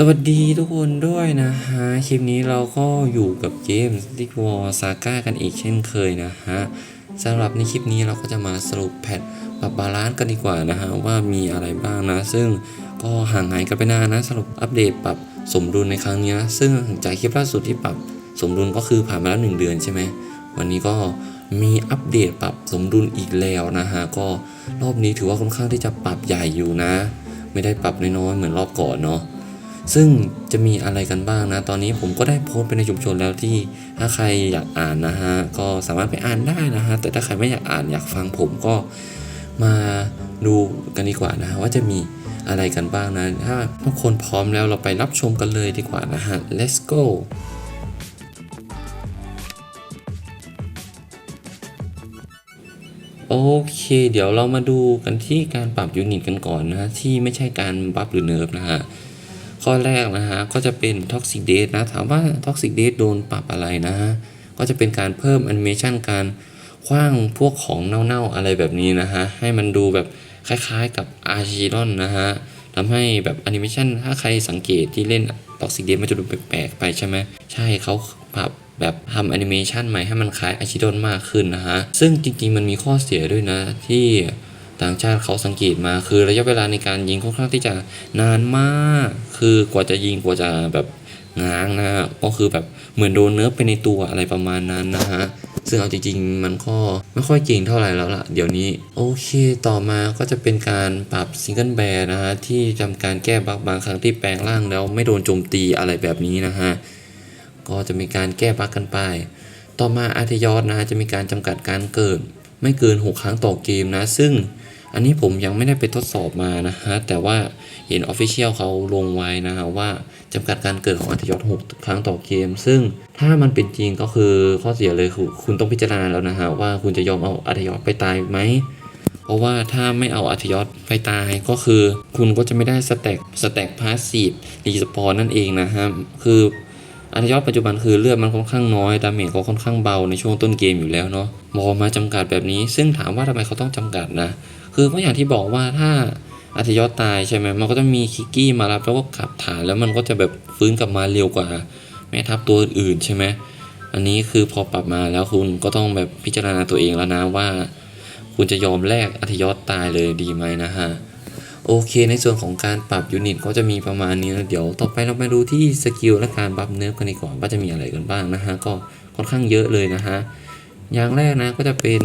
สวัสดีทุกคนด้วยนะฮะ คลิปนี้เราก็อยู่กับเกม Stick War Saga กันอีกเช่นเคยนะฮะสำหรับในคลิปนี้เราก็จะมาสรุปแพทปรับบาลานซ์กันดีกว่านะฮะ ว่ามีอะไรบ้างนะ ซึ่งก็ห่างหายกันไปนานนะสรุปอัปเดตปรับสมดุลในครั้งนี้นะซึ่งจากคลิปล่าสุดที่ปรับสมดุลก็คือผ่านมาแล้วหนึ่งเดือนใช่ไหมวันนี้ก็มีอัปเดตปรับสมดุลอีกแล้วนะฮะก็รอบนี้ถือว่าค่อนข้างที่จะปรับใหญ่อยู่นะ ไม่ได้ปรับน้อยๆเหมือนรอบก่อนเนาะ ซึ่งจะมีอะไรกันบ้างนะ ตอนนี้ผมก็ได้โพสต์ไปในชุมชนแล้วที่ถ้าใครอยากอ่านนะฮะ ก็สามารถไปอ่านได้นะฮะ แต่ถ้าใครไม่อยากอ่านอยากฟังผมก็มาดูกันดีกว่านะฮะว่าจะมีอะไรกันบ้างนะ ถ้าทุกคนพร้อมแล้วเราไปรับชมกันเลยดีกว่านะฮะ let's go โอเค เดี๋ยวเรามาดูกันที่การปรับยูนิตกันก่อนนะ ที่ไม่ใช่การบัฟหรือเนิร์ฟนะฮะ ข้อแรกนะฮะก็จะเป็น Toxic Date นะถามว่า Toxic Date โดนปรับอะไรนะฮะก็จะเป็นการเพิ่มแอนิเมชันการคว้างพวกของเน่าๆอะไรแบบนี้นะฮะให้มันดูแบบคล้ายๆกับ a r c h i d o n นนะฮะทำให้แบบแอนิเมชันถ้าใครสังเกตที่เล่น Toxic Date มันจะดูแปลกๆไปใช่ไหมใช่เขาปรับแบบทำแอนิเมชันใหม่ให้มันคล้าย a r c h i d o n มากขึ้นนะฮะ ซึ่งจริงๆมันมีข้อเสียด้วยนะที่ ต่างชาติเขาสังเกตมา คือระยะเวลาในการยิงค่อนข้างที่จะนานมาก คือกว่าจะยิงกว่าจะแบบง้างนะฮะก็คือแบบเหมือนโดนเนิร์ฟไปในตัวอะไรประมาณนั้นนะฮะ ซึ่งเอาจริงๆ มันก็ไม่ค่อยเก่งเท่าไหร่แล้วล่ะ เดี๋ยวนี้ โอเค ต่อมาก็จะเป็นการปรับซิงเกิลแบร์นะฮะ ที่ทำการแก้บั๊กบางครั้งที่แปลงร่างแล้วไม่โดนโจมตีอะไรแบบนี้นะฮะ ก็จะมีการแก้บั๊กกันไป ต่อมาอาร์ทยอสนะฮะจะมีการจำกัดการเกิด ไม่เกิน 6 ครั้งต่อเกมนะ ซึ่ง อันนี้ผมยังไม่ได้ไปทดสอบมานะฮะ แต่ว่าเห็น Official เขาลงไว้นะฮะว่าจำกัดการเกิดของอาร์เทยอส6ครั้งต่อเกม ซึ่งถ้ามันเป็นจริงก็คือข้อเสียเลยคือคุณต้องพิจารณาแล้วนะฮะว่าคุณจะยอมเอาอาร์เทยอสไปตายไหม เพราะว่าถ้าไม่เอาอัธยศไปตายก็คือ คุณก็จะไม่ได้สแต็กสแต็กพาสซีฟรีสปอนนั่นเองนะฮะ คืออัธยศปัจจุบันคือเลือดมันค่อนข้างน้อยดาเมจก็ค่อนข้างเบาในช่วงต้นเกมอยู่แล้วเนาะมอมาจำกัดแบบนี้ ซึ่งถามว่าทำไมเขาต้องจำกัดนะ คือก็อย่างที่บอกว่าถ้าอัธยศตายใช่ไหมมันก็จะมีคิกกี้มารับแล้วก็ขับฐานแล้วมันก็จะแบบฟื้นกลับมาเร็วกว่าแม่ทัพตัวอื่นๆใช่ไหมอันนี้คือพอปรับมาแล้วคุณก็ต้องแบบพิจารณาตัวเองแล้วนะว่า คุณจะยอมแลกอัธยศตายเลยดีไหมนะฮะโอเค ในส่วนของการปรับยูนิตก็จะมีประมาณนี้นะเดี๋ยวต่อไปเรามาดูที่สกิลและการบัฟเนิร์ฟกันดีกว่าว่าจะมีอะไรกันบ้างนะฮะก็ค่อนข้างเยอะเลยนะฮะ อย่างแรกนะก็จะเป็น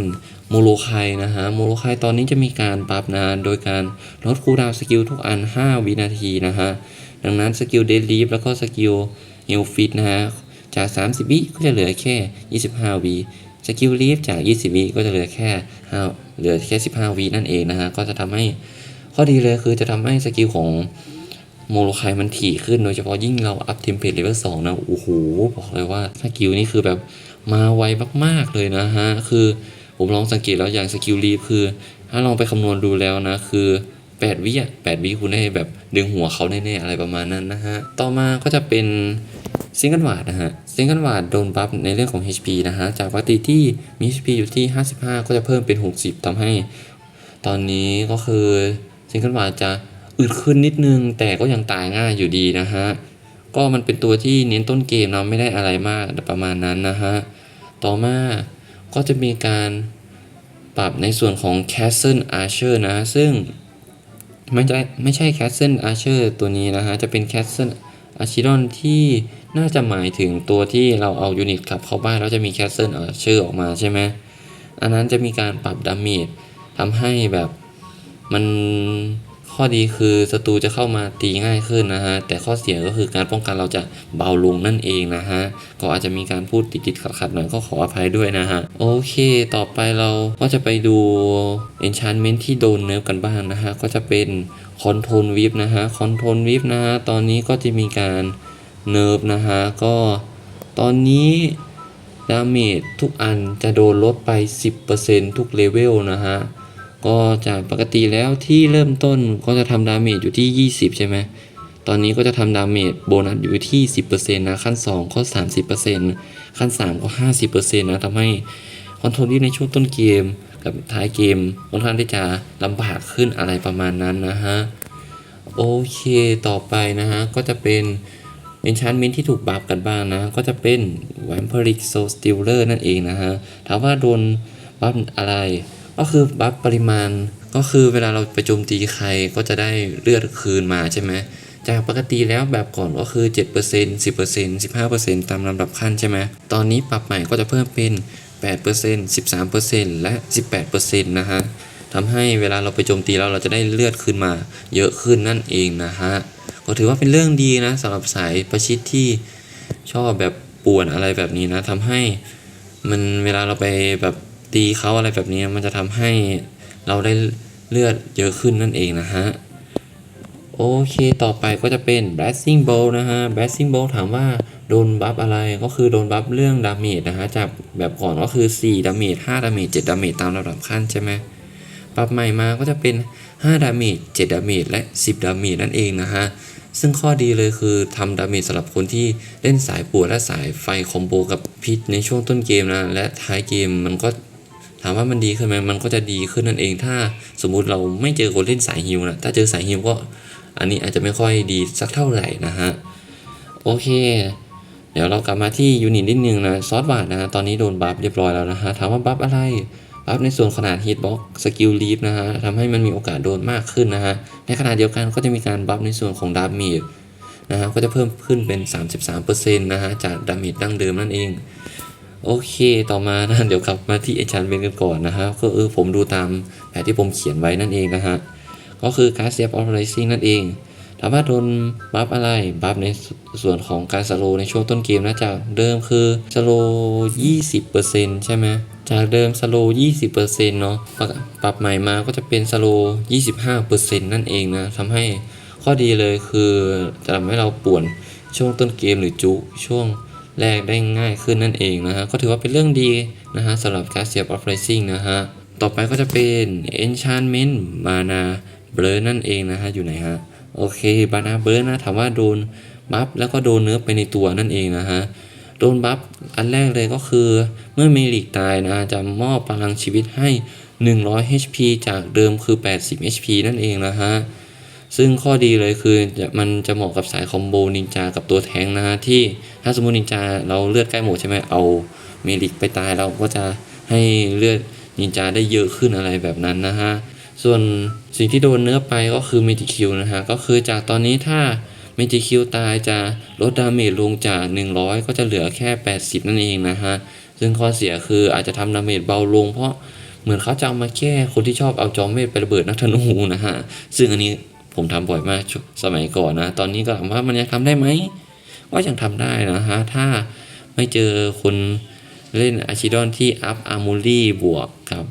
โมโลไคนะฮะโมโลไคตอนนี้จะมีการปรับนะโดยการลดคูลดาวสกิลทุกอัน 5 วินาทีนะฮะดังนั้นสกิลเดดลีฟแล้วก็สกิลเฮลฟิตนะฮะจาก 30 วิก็จะเหลือแค่ 25 วิสกิลลีฟจาก 20 วิก็จะเหลือแค่5เหลือแค่ 15 วินั่นเองนะฮะก็จะทำให้ข้อดีเลยคือจะทำให้สกิลของโมโลไคมันถี่ขึ้นโดยเฉพาะยิ่งเราอัพเทมเพลตเลเวล2นะโอ้โหบอกเลยว่าสกิลนี่คือแบบ มาไวมากๆเลยนะฮะ คือผมลองสังเกตแล้วอย่างสกิลลีฟคือ ถ้าลองไปคำนวณดูแล้วนะ คือ 8 วิอะ8วิคุณได้แบบดึงหัวเขาแน่ๆอะไรประมาณนั้นนะฮะ ต่อมาก็จะเป็นซิงเกิลวาดนะฮะซิงเกิลวาดโดนบัฟในเรื่องของ HP นะฮะ จากปกติที่มี HP อยู่ที่ 55 ก็จะเพิ่มเป็น 60ทำให้ ตอนนี้ก็คือซิงเกิลวาดจะอึดขึ้นนิดนึง แต่ก็ยังตายง่ายอยู่ดีนะฮะ ก็มันเป็นตัวที่เน้นต้นเกมเนาะไม่ได้อะไรมากประมาณนั้นนะฮะ ต่อมาก็จะมีการปรับในส่วนของ Castle Archer นะ ซึ่งไม่ใช่ไม่ใช่ Castle Archer ตัวนี้นะฮะ จะเป็น Castle อาชิดอนที่น่าจะหมายถึงตัวที่เราเอายูนิตกลับเข้าบ้านแล้วจะมีแคสเซิลอาเชอร์ออกมาใช่ไหม อันนั้นจะมีการปรับดาเมจทำให้แบบมัน ข้อดีคือศัตรูจะเข้ามาตีง่ายขึ้นนะฮะ แต่ข้อเสียก็คือการป้องกันเราจะเบาลงนั่นเองนะฮะ ก็อาจจะมีการพูดติดๆขัดๆหน่อยก็ขออภัยด้วยนะฮะ โอเค ต่อไปเราก็จะไปดู enchantment ที่โดนเนิร์ฟกันบ้างนะฮะ ก็จะเป็นคอนโทรลวิฟนะฮะคอนโทรลวิฟนะฮะ ตอนนี้ก็จะมีการเนิร์ฟนะฮะ ก็ตอนนี้ดาเมจทุกอันจะโดนลดไป 10%ทุกเลเวลนะฮะ ก็จากปกติแล้วที่เริ่มต้นก็จะทำดาเมจอยู่ที่ 20 ใช่ไหม ตอนนี้ก็จะทำดาเมจโบนัสอยู่ที่ 10%นะขั้น 2 ก็ 30%ขั้น 3 ก็ 50%นะทำให้คอนโทรลที่ในช่วงต้นเกม กับท้ายเกมค่อนข้างที่จะลำบากขึ้นอะไรประมาณนั้นนะฮะ โอเคต่อไปนะฮะ ก็จะเป็น enchantment ที่ถูกบัฟกันบ้างนะ ก็จะเป็น vampiric soul stealer นั่นเองนะฮะ ถามว่าโดนบัฟอะไร ก็คือบัฟปริมาณก็คือเวลาเราไปโจมตีใครก็จะได้เลือดคืนมาใช่ไหมจากปกติแล้วแบบก่อนก็คือ 7% 10% 15%ตามลำดับขั้นใช่ไหมตอนนี้ปรับใหม่ก็จะเพิ่มเป็น 8% 13%และ 18%นะฮะทำให้เวลาเราไปโจมตีแล้วเราจะได้เลือดขึ้นมา เยอะขึ้นนั่นเองนะฮะก็ถือว่าเป็นเรื่องดีนะสำหรับสายประชิดที่ชอบแบบป่วนอะไรแบบนี้นะทำให้มันเวลาเราไปแบบ ตีเขาอะไรแบบนี้มันจะทำให้เราได้เลือดเยอะขึ้นนั่นเองนะฮะ โอเคต่อไปก็จะเป็น Blessing Bolt นะฮะ Blessing Bolt ถามว่าโดนบัฟอะไรก็คือโดนบัฟเรื่องดาเมจนะฮะจากแบบก่อนก็คือ 4 ดาเมจ 5 ดาเมจ 7 ดาเมจตามลำดับขั้นใช่ไหมปรับใหม่มาก็จะเป็น 5 ดาเมจ 7 ดาเมจ และ 10 ดาเมจนั่นเองนะฮะซึ่งข้อดีเลยคือทำดาเมจสำหรับคนที่เล่นสายปวดและสายไฟคอมโบกับพิษในช่วงต้นเกมนะ และท้ายเกมมันก็ ถามว่ามันดีขึ้นไหมมันก็จะดีขึ้นนั่นเอง ถ้าสมมุติเราไม่เจอคนเล่นสายฮิวนะถ้าเจอสายฮิวก็อันนี้อาจจะไม่ค่อยดีสักเท่าไหร่นะฮะ โอเค เดี๋ยวเรากลับมาที่ยูนิตนิดนึงนะ ซอสบาดนะ ตอนนี้โดนบัฟเรียบร้อยแล้วนะฮะ ถามว่าบัฟอะไร บัฟในส่วนขนาดฮิตบ็อกสกิลลีฟนะฮะทำให้มันมีโอกาสโดนมากขึ้นนะฮะ ในขณะเดียวกันก็จะมีการบัฟในส่วนของดาเมจนะฮะ ก็จะเพิ่มขึ้นเป็น 33%นะฮะ จากดาเมจดั้งเดิมนั่นเอง โอเคต่อมานะเดี๋ยวกลับมาที่ enchantment กันก่อนนะฮะก็เออผมดูตามแผนที่ผมเขียนไว้นั่นเองนะฮะก็คือการเสียบออ r ไรซิ่งนั่นเองถามว่าโดนบัฟอะไรบัฟในส่วนของการสโลในช่วงต้นเกมนะจากเดิมคือสโล20%ใช่ไหมจากเดิมสโล20%เนาะปรับปรับใหม่มาก็จะเป็นสโล25%นั่นเองนะทำให้ข้อดีเลยคือจะทำให้เราป่วนช่วงต้นเกมหรือจุช่วง แรกได้ง่ายขึ้นนั่นเองนะฮะ ก็ถือว่าเป็นเรื่องดีนะฮะสำหรับการเสียบออ r ไรซิ่งนะฮะ ต่อไปก็จะเป็น enchantment mana blur นั่นเองนะฮะ อยู่ไหนฮะ โอเคบานาเบิร์นะถามว่าโดนบัฟแล้วก็โดนเนื้อไปในตัวนั่นเองนะฮะ โดนบัฟอันแรกเลยก็คือเมื่อเมลิกตายนะจะมอบพลังชีวิตให้ 100 HP จากเดิมคือ 80 HP นั่นเองนะฮะ ซึ่งข้อดีเลยคือมันจะเหมาะกับสายคอมโบนินจากับตัวแทงนะฮะที่ถ้าสมมตินินจาเราเลือดใกล้หมดใช่ไหมเอาเมลิกไปตายเราก็จะให้เลือดนินจาได้เยอะขึ้นอะไรแบบนั้นนะฮะส่วนสิ่งที่โดนเนื้อไปก็คือเมจิคิวนะฮะก็คือจากตอนนี้ถ้าเมจิคิวตายจะลดดาเมจลงจาก 100 ก็จะเหลือแค่ 80 นั่นเองนะฮะซึ่งข้อเสียคืออาจจะทำดาเมจเบาลงเพราะเหมือนเขาจะเอามาแก้คนที่ชอบเอาจอมเวทไประเบิดนักธนูนะฮะ ซึ่งอันนี้ ผมทำบ่อยมากสมัยก่อนนะ ตอนนี้ก็ถามว่ามันยังทำได้ไหมก็ยังทำได้นะฮะ ถ้าไม่เจอคนเล่นอาชิดอนที่อัพอาร์มูรี่บวกกับ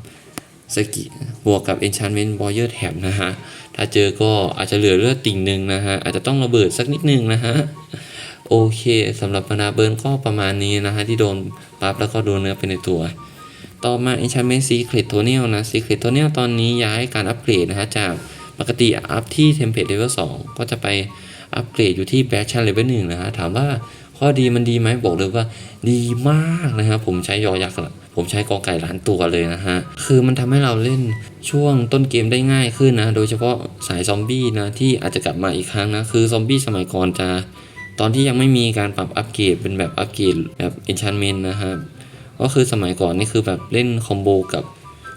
สกิบวกกับ Enchantment Warrior แถมนะฮะ ถ้าเจอก็อาจจะเหลือเลือดติ่งหนึ่งนะฮะ อาจจะต้องระเบิดสักนิดนึงนะฮะ โอเคสำหรับมานาเบิร์นก็ประมาณนี้นะฮะ ที่โดนปั๊บแล้วก็โดนเนื้อไปในตัว ต่อมา Enchantment Secret Tunnel นะ Secret Tunnel ตอนนี้ย้ายการอัปเกรดนะฮะจาก ปกติอัพที่ Template Level 2 ก็จะไปอัปเกรดอยู่ที่ Bad Chance Level 1นะฮะถามว่าข้อดีมันดีไหมบอกเลยว่าดีมากนะฮะผมใช้ยอยักษ์ละผมใช้กอไก่ล้านตัวเลยนะฮะ คือมันทำให้เราเล่นช่วงต้นเกมได้ง่ายขึ้นนะ โดยเฉพาะสายซอมบี้นะ ที่อาจจะกลับมาอีกครั้งนะ คือซอมบี้สมัยก่อนจะ ตอนที่ยังไม่มีการปรับอัปเกรดเป็นแบบอัปเกรดแบบ enchantment นะครับก็คือสมัยก่อนนี่คือแบบเล่นคอมโบกับ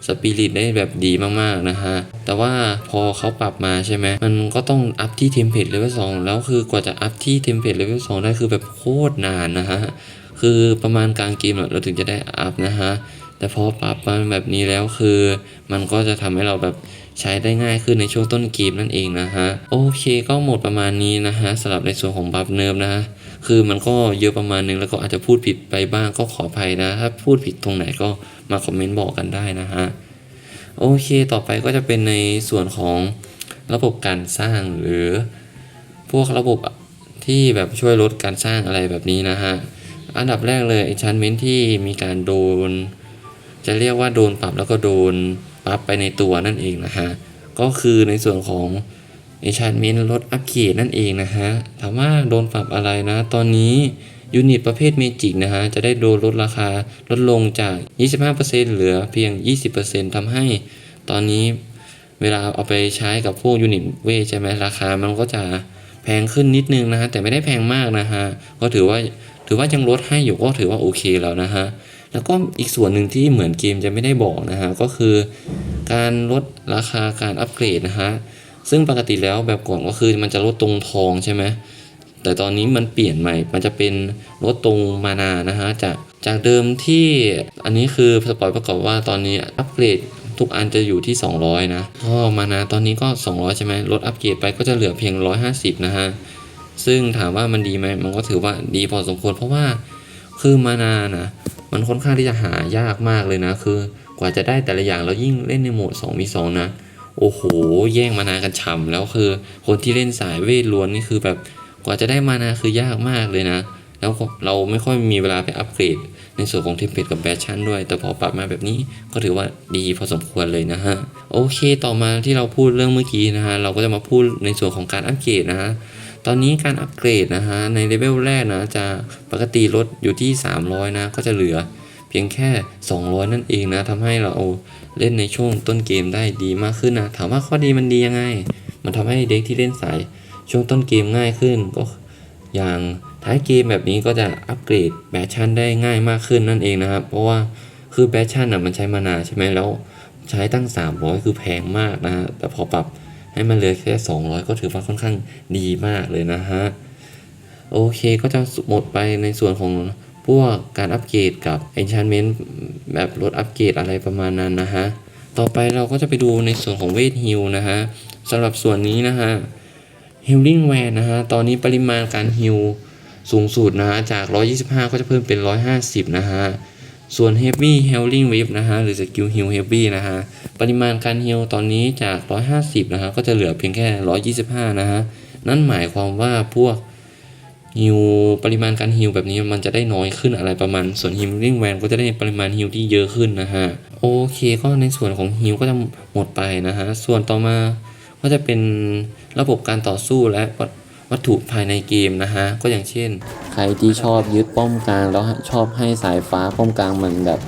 สปิริตได้แบบดีมากๆนะฮะ แต่ว่าพอเขาปรับมาใช่ไหมมันก็ต้องอัพที่เทมเพลตเลเวลสองแล้วคือกว่าจะอัพที่เทมเพลตเลเวลสองได้คือแบบโคตรนานนะฮะ คือประมาณกลางเกมอเราถึงจะได้อัพนะฮะ แต่พอปรับมาแบบนี้แล้วคือมันก็จะทำให้เราแบบใช้ได้ง่ายขึ้นในช่วงต้นเกมนั่นเองนะฮะ โอเคก็หมดประมาณนี้นะฮะสำหรับในส่วนของบัฟเนิร์ฟนะฮะคือมันก็เยอะประมาณนึงแล้วก็อาจจะพูดผิดไปบ้างก็ขออภัยนะถ้าพูดผิดตรงไหนก็ มาคอมเมนต์บอกกันได้นะฮะ โอเคต่อไปก็จะเป็นในส่วนของระบบการสร้างหรือพวกระบบที่แบบช่วยลดการสร้างอะไรแบบนี้นะฮะ อันดับแรกเลย enchantment ที่มีการโดน จะเรียกว่าโดนปรับแล้วก็โดนปรับไปในตัวนั่นเองนะฮะ ก็คือในส่วนของ enchantment ลดอัปเกรดนั่นเองนะฮะ ถามว่าโดนปรับอะไรนะ ตอนนี้ ยูนิตประเภทเมจิกนะฮะจะได้โดนลดราคาลดลงจาก 25%เหลือเพียง 20%ทำให้ ตอนนี้เวลาเอาไปใช้กับพวกยูนิตเวทใช่ไหมราคามันก็จะแพงขึ้นนิดนึงนะฮะแต่ไม่ได้แพงมากนะฮะก็ถือว่าถือว่ายังลดให้อยู่ก็ถือว่าโอเคแล้วนะฮะแล้วก็อีกส่วนหนึ่งที่เหมือนเกมจะไม่ได้บอกนะฮะก็คือ การลดราคาการอัปเกรดนะฮะซึ่งปกติแล้วแบบก่อนก็คือมันจะลดตรงทองใช่ไหม แต่ตอนนี้มันเปลี่ยนใหม่ มันจะเป็นลดตรงมานานะฮะจากจากเดิมที่อันนี้คือสปอยประกอบว่าตอนนี้อัปเกรดทุกอันจะอยู่ที่ 200 นะก็มานาตอนนี้ก็ 200 ใช่ไหมลดอัปเกรดไปก็จะเหลือเพียง 150 นะฮะ ซึ่งถามว่ามันดีไหมมันก็ถือว่าดีพอสมควรเพราะว่าคือมานานะมันค่อนข้างที่จะหายากมากเลยนะ คือกว่าจะได้แต่ละอย่างแล้วยิ่งเล่นในโหมด2 v 2นะ โอ้โห แย่งมานากันฉ่ำแล้วคือ คนที่เล่นสายเวทล้วนนี่คือแบบ กว่าจะได้มานาคือยากมากเลยนะ แล้วเราไม่ค่อยมีเวลาไปอัปเกรด ในส่วนของเทมเพลตกับแบชชั่นด้วย แต่พอปรับมาแบบนี้ก็ถือว่าดีพอสมควรเลยนะฮะ โอเค ต่อมาที่เราพูดเรื่องเมื่อกี้นะฮะ เราก็จะมาพูดในส่วนของการอัปเกรดนะฮะตอนนี้การอัปเกรดนะฮะในเลเวลแรกนะจะปกติลดอยู่ที่ 300 นะก็จะเหลือเพียงแค่ 200 นั่นเองนะทำให้เราเล่นในช่วงต้นเกมได้ดีมากขึ้นนะ ถามว่าข้อดีมันดียังไง มันทำให้เด็กที่เล่นสาย ช่วงต้นเกมง่ายขึ้นก็อย่างท้ายเกมแบบนี้ก็จะอัปเกรดแบชชั่นได้ง่ายมากขึ้นนั่นเองนะครับ เพราะว่าคือแบชชั่นอะมันใช้มานาใช่ไหมแล้วใช้ตั้ง 300 คือแพงมากนะฮะแต่พอปรับให้มันเหลือแค่ 200 ก็ถือว่าค่อนข้างดีมากเลยนะฮะโอเคก็จะหมดไปในส่วนของพวกการอัปเกรดกับ enchantment แบบลดอัปเกรดอะไรประมาณนั้นนะฮะ ต่อไปเราก็จะไปดูในส่วนของเวทฮิลนะฮะสำหรับส่วนนี้นะฮะ Healing Van นะฮะ ตอนนี้ปริมาณการฮิลสูงสุดนะฮะ จาก 125 ก็จะเพิ่มเป็น 150 นะฮะ ส่วน Heavy Healing Wave นะฮะ หรือ Skill Heal Heavy นะฮะ ปริมาณการฮิลตอนนี้จาก 150 นะฮะ ก็จะเหลือเพียงแค่ 125 นะฮะ นั่นหมายความว่าพวกฮิลปริมาณการฮิลแบบนี้มันจะได้น้อยขึ้นอะไรประมาณ ส่วน Healing Van ก็จะได้ปริมาณฮิลที่เยอะขึ้นนะฮะ โอเค ก็ในส่วนของฮิลก็จะหมดไปนะฮะ ส่วนต่อมา ก็จะเป็นระบบการต่อสู้และวัตถุภายในเกมนะฮะ ก็อย่างเช่น ใครที่ชอบยึดป้อมกลางแล้วชอบให้สายฟ้าป้อมกลางมันแบบ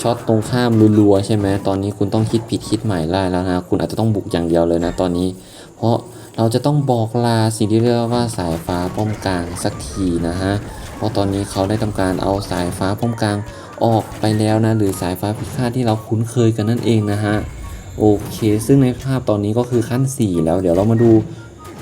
ช็อตตรงข้ามรัวๆใช่ไหมตอนนี้คุณต้องคิดผิดคิดใหม่ได้แล้วนะ คุณอาจจะต้องบุกอย่างเดียวเลยนะตอนนี้ เพราะเราจะต้องบอกลาสิ่งที่เรียกว่าสายฟ้าป้อมกลางสักทีนะฮะ เพราะตอนนี้เขาได้ทำการเอาสายฟ้าป้อมกลางออกไปแล้วนะ หรือสายฟ้าพิฆาตที่เราคุ้นเคยกันนั่นเองนะฮะ โอเค ซึ่งในภาพตอนนี้ก็คือขั้น 4 แล้ว เดี๋ยวเรามาดู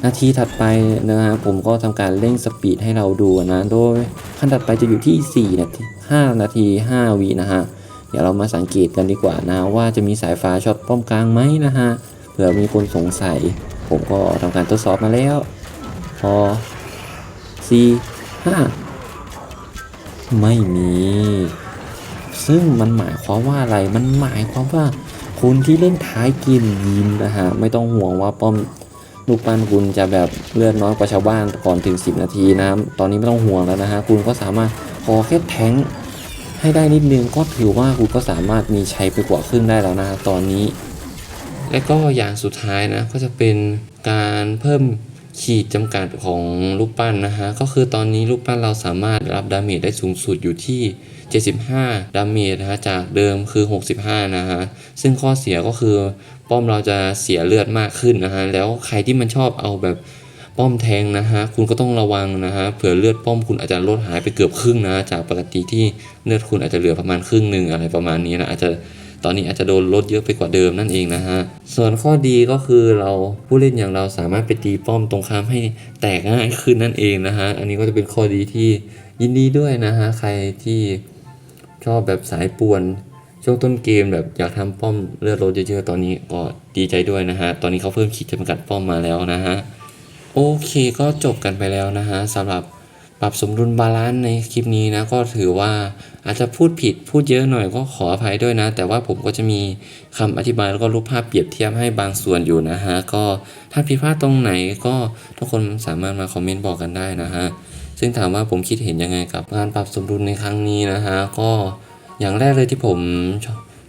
นาทีถัดไปนะฮะผมก็ทำการเร่งสปีดให้เราดูนะ โดยขั้นถัดไปจะอยู่ที่ 4 นาที 5 นาที 5 วินะฮะ เดี๋ยวเรามาสังเกตกันดีกว่านะว่าจะมีสายฟ้าช็อตป้อมกลางไหมนะฮะ เผื่อมีคนสงสัย ผมก็ทำการทดสอบมาแล้ว พอ 4 5 ไม่มี ซึ่งมันหมายความว่าอะไร มันหมายความว่า คุณที่เล่นท้ายเกมยิ้มนะฮะไม่ต้องห่วงว่าป้อมลูกปั้นคุณจะแบบเลือดน้อยกว่าชาวบ้านก่อนถึง 10 นาทีนะครับตอนนี้ไม่ต้องห่วงแล้วนะฮะคุณก็สามารถขอแค่แทงให้ได้นิดนึงก็ถือว่าคุณก็สามารถมีชัยไปกว่าครึ่งได้แล้วนะฮะตอนนี้ และก็อย่างสุดท้ายนะก็จะเป็นการเพิ่มขีดจำกัดของลูกปั้นนะฮะก็คือตอนนี้ลูกปั้นเราสามารถรับดาเมจได้สูงสุดอยู่ที่ 75 ดาเมจนะฮะจากเดิมคือ 65 นะฮะ ซึ่งข้อเสียก็คือป้อมเราจะเสียเลือดมากขึ้นนะฮะ แล้วใครที่มันชอบเอาแบบป้อมแทงนะฮะ คุณก็ต้องระวังนะฮะ เผื่อเลือดป้อมคุณอาจจะลดหายไปเกือบครึ่งนะ จากปกติที่เลือดคุณอาจจะเหลือประมาณครึ่งหนึ่งอะไรประมาณนี้นะ อาจจะตอนนี้อาจจะโดนลดเยอะไปกว่าเดิมนั่นเองนะฮะ ส่วนข้อดีก็คือเราผู้เล่นอย่างเราสามารถไปตีป้อมตรงข้ามให้แตกง่ายขึ้นนั่นเองนะฮะ อันนี้ก็จะเป็นข้อดีที่ยินดีด้วยนะฮะ ใครที่ ชอบแบบสายป่วน ช่วงต้นเกมแบบอยากทำป้อมเลือดลดเยอะๆตอนนี้ก็ดีใจด้วยนะฮะ ตอนนี้เขาเพิ่มขีดจำกัดป้อมมาแล้วนะฮะ โอเคก็จบกันไปแล้วนะฮะสำหรับปรับสมดุลบาลานซ์ในคลิปนี้นะก็ถือว่าอาจจะพูดผิดพูดเยอะหน่อยก็ขออภัยด้วยนะ แต่ว่าผมก็จะมีคำอธิบายแล้วก็รูปภาพเปรียบเทียบให้บางส่วนอยู่นะฮะ ก็ถ้าผิดพลาดตรงไหนก็ทุกคนสามารถมาคอมเมนต์บอกกันได้นะฮะ ซึ่งถามว่าผมคิดเห็นยังไงกับการปรับสมดุลในครั้งนี้นะฮะ ก็อย่างแรกเลยที่ผม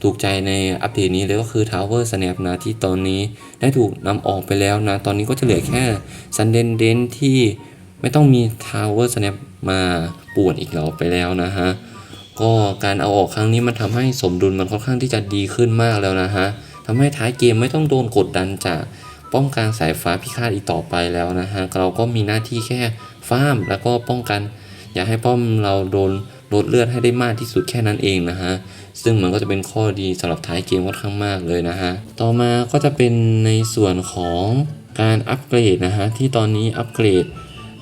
ถูกใจในอัปเดตนี้เลยก็คือ Tower Snap นะที่ตอนนี้ได้ถูกนำออกไปแล้วนะ ตอนนี้ก็จะเหลือแค่ Sun d e n d e n ที่ไม่ต้องมี Tower Snap มาป่วนอีกแล้วไปแล้วนะฮะ ก็การเอาออกครั้งนี้มันทำให้สมดุลมันค่อนข้างที่จะดีขึ้นมากแล้วนะฮะทำให้ท้ายเกมไม่ต้องโดนกดดันจากป้อมกลางสายฟ้าพิฆาตอีกต่อไปแล้วนะฮะ เราก็มีหน้าที่แค่ ฟาร์มแล้วก็ป้องกัน อย่าให้ป้อมเราโดนลดเลือดให้ได้มากที่สุดแค่นั้นเองนะฮะ ซึ่งมันก็จะเป็นข้อดีสำหรับท้ายเกมค่อนข้างมากเลยนะฮะ ต่อมาก็จะเป็นในส่วนของการอัปเกรดนะฮะ ที่ตอนนี้อัปเกรด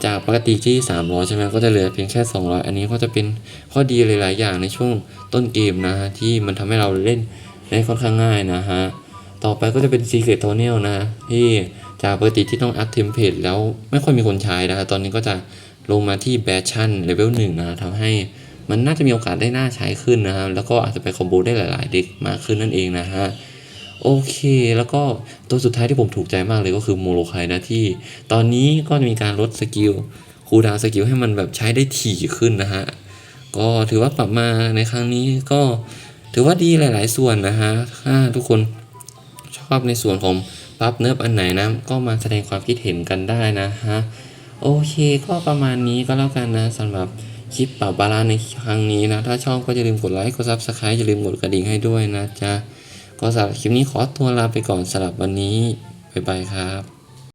จากปกติที่ 300 ใช่ไหมก็จะเหลือเพียงแค่ 200 อันนี้ก็จะเป็นข้อดีหลาย ๆ อย่างในช่วงต้นเกมนะฮะ ที่มันทำให้เราเล่นได้ค่อนข้างง่ายนะฮะ ต่อไปก็จะเป็น Secret Tunnel นะที่ จากปกติที่ต้องอัพเทมเพลตแล้วไม่ค่อยมีคนใช้นะฮะตอนนี้ก็จะลงมาที่แบชชั่นเลเวลหนึ่งนะทำให้มันน่าจะมีโอกาสได้น่าใช้ขึ้นนะครับแล้วก็อาจจะไปคอมโบได้หลาย ๆ เด็กมากขึ้นนั่นเองนะฮะโอเค แล้วก็ตัวสุดท้ายที่ผมถูกใจมากเลยก็คือโมโลไคนะที่ ตอนนี้ก็จะมีการลดสกิลคูดาวสกิลให้มันแบบใช้ได้ถี่ขึ้นนะฮะก็ถือว่าปรับมาในครั้งนี้ก็ถือว่าดีหลาย ๆ ส่วนนะฮะถ้าทุกคนชอบในส่วนของ รับเนื้ออันไหนนะ ก็มาแสดงความคิดเห็นกันได้นะฮะ โอเคก็ประมาณนี้ก็แล้วกันนะสำหรับคลิปปรับบาลานในครั้งนี้นะ ถ้าชอบก็อย่าลืมกดไลค์กดซับสไครต์อย่าลืมกดกระดิ่งให้ด้วยนะจ๊ะก็สำหรับคลิปนี้ขอตัวลาไปก่อนสำหรับวันนี้บ๊ายบายครับ